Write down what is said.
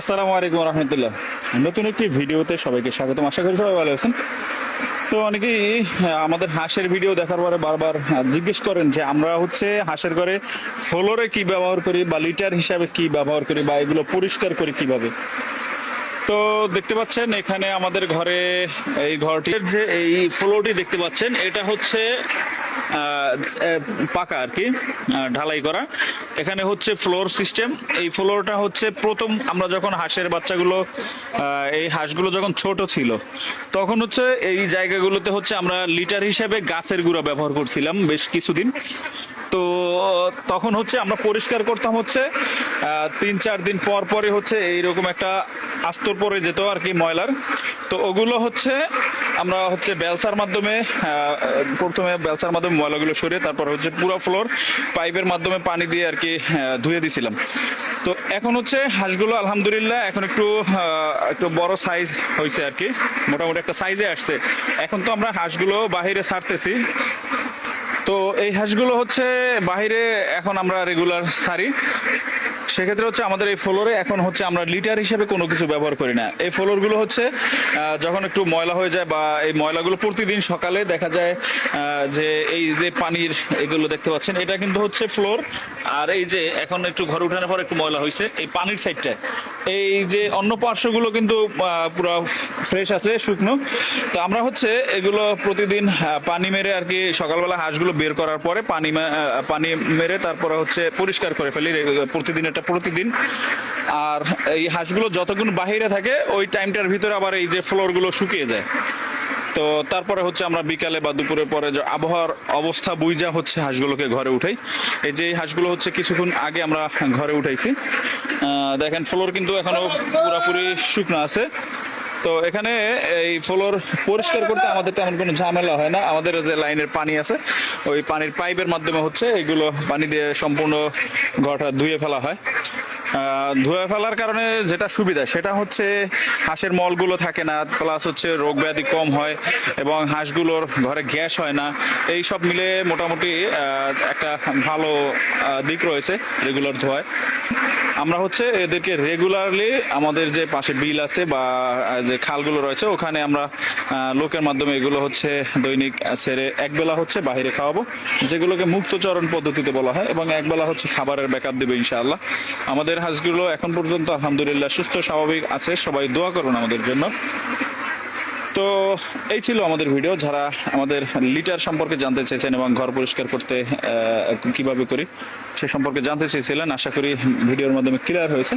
আসসালামু আলাইকুম রহমতুল্লাহ। নতুন একটি ভিডিওতে সবাইকে স্বাগতম। আশা করি সবাই ভালো আছেন। তো অনেকেই আমাদের হাঁসের ভিডিও দেখার পরে বারবার জিজ্ঞেস করেন যে আমরা হচ্ছে হাঁসের ঘরে ফ্লোরে কি ব্যবহার করি বা লিটার হিসাবে কি ব্যবহার করি বা এগুলো পরিষ্কার করি কীভাবে? তো দেখতে পাচ্ছেন এখানে আমাদের ঘরে এই ঘরটির যে এই ফ্লোরটি দেখতে পাচ্ছেন, এটা হচ্ছে পাকা আর কি ঢালাই করা। এখানে হচ্ছে ফ্লোর সিস্টেম। এই ফ্লোরটা হচ্ছে প্রথম আমরা যখন হাঁসের বাচ্চাগুলো এই হাঁসগুলো যখন ছোট ছিল, তখন হচ্ছে এই জায়গাগুলোতে হচ্ছে আমরা লিটার হিসেবে গাছের গুঁড়া ব্যবহার করছিলাম বেশ কিছুদিন। তো, তখন হচ্ছে আমরা পরিষ্কার করতাম হচ্ছে তিন চার দিন পর পরে হচ্ছে এইরকম একটা আস্তর পরে যেত আর কি ময়লার। তো ওগুলো হচ্ছে আমরা হচ্ছে বেলসার মাধ্যমে প্রথমে বেলসার মাধ্যমে ময়লাগুলো সরিয়ে তারপর হচ্ছে পুরো ফ্লোর পাইপের মাধ্যমে পানি দিয়ে আর কি ধুয়ে দিছিলাম। তো এখন হচ্ছে হাঁসগুলো আলহামদুলিল্লাহ এখন একটু একটু বড় সাইজ হয়েছে আর কি, মোটামুটি একটা সাইজে আসছে। এখন তো আমরা হাঁসগুলো বাহিরে ছাড়তেছি তো এই হাঁসগুলো হচ্ছে বাইরে এখন আমরা রেগুলার সারি। সেক্ষেত্রে হচ্ছে আমাদের এই ফ্লোরে এখন হচ্ছে আমরা লিটার হিসেবে কোনো কিছু ব্যবহার করি না। এই ফ্লোরগুলো হচ্ছে যখন একটু ময়লা হয়ে যায় বা এই ময়লাগুলো প্রতিদিন সকালে দেখা যায় যে এই যে পানির এগুলো দেখতে পাচ্ছেন, এটা কিন্তু হচ্ছে ফ্লোর। আর এই যে এখন একটু ঘর উঠানোর পর একটু ময়লা হয়েছে এই পানির সাইডটা এই যে অন্য পার্শ্বগুলো কিন্তু পুরো ফ্রেশ আছে, শুকনো। তো আমরা হচ্ছে এগুলো প্রতিদিন পানি মেরে আর কি সকালবেলা হাঁসগুলো বের করার পরে পানি পানি মেরে তারপরে হচ্ছে পরিষ্কার করে ফেলি প্রতিদিন এটা প্রতিদিন। আর এই হাঁসগুলো যতক্ষণ বাহিরে থাকে, ওই টাইমটার ভিতরে আবার এই যে ফ্লোরগুলো শুকিয়ে যায়। তো তারপরে হচ্ছে আমরা বিকালে বা দুপুরের পরে যে আবহাওয়ার অবস্থা বুঝা হচ্ছে হাঁসগুলোকে ঘরে উঠাই। এই যে হাঁসগুলো হচ্ছে কিছুক্ষণ আগে আমরা ঘরে উঠাইছি। দেখেন, ফ্লোর কিন্তু এখনও পুরোপুরি শুকনো আছে। তো এখানে এই ফ্লোর পরিষ্কার করতে আমাদের তেমন কোনো ঝামেলা হয় না। আমাদের যে লাইনের পানি আছে, ওই পানির পাইপের মাধ্যমে হচ্ছে এগুলো পানি দিয়ে সম্পূর্ণ ঘরটা ধুয়ে ফেলা হয়। ধুয়ে ফেলার কারণে যেটা সুবিধা, সেটা হচ্ছে হাঁসের মলগুলো থাকে না, প্লাস হচ্ছে রোগ ব্যাধি কম হয় এবং হাঁসগুলোর ঘরে গ্যাস হয় না। এই সব মিলে মোটামুটি একটা ভালো দিক রয়েছে রেগুলার ধোয়ায়। আমরা হচ্ছে এদেরকে রেগুলারলি আমাদের যে পাশে বিল আছে বা যে খালগুলো রয়েছে, ওখানে আমরা লোকের মাধ্যমে এগুলো হচ্ছে দৈনিক ছেড়ে একবেলা হচ্ছে বাহিরে খাওয়াবো, যেগুলোকে মুক্তচরণ পদ্ধতিতে বলা হয়, এবং একবেলা হচ্ছে খাবারের ব্যাকআপ দেবে ইনশাআল্লাহ। আমাদের হাঁসগুলো এখন পর্যন্ত আলহামদুলিল্লাহ সুস্থ, স্বাভাবিক আছে, সবাই দোয়া করুন আমাদের জন্য। তো এই ছিল আমাদের ভিডিও যারা আমাদের লিটার সম্পর্কে জানতে চেয়েছেন এবং ঘর পরিষ্কার করতে কীভাবে করি, সে সম্পর্কে জানতে চেয়েছিলেন, আশা করি ভিডিওর মাধ্যমে ক্লিয়ার হয়েছে।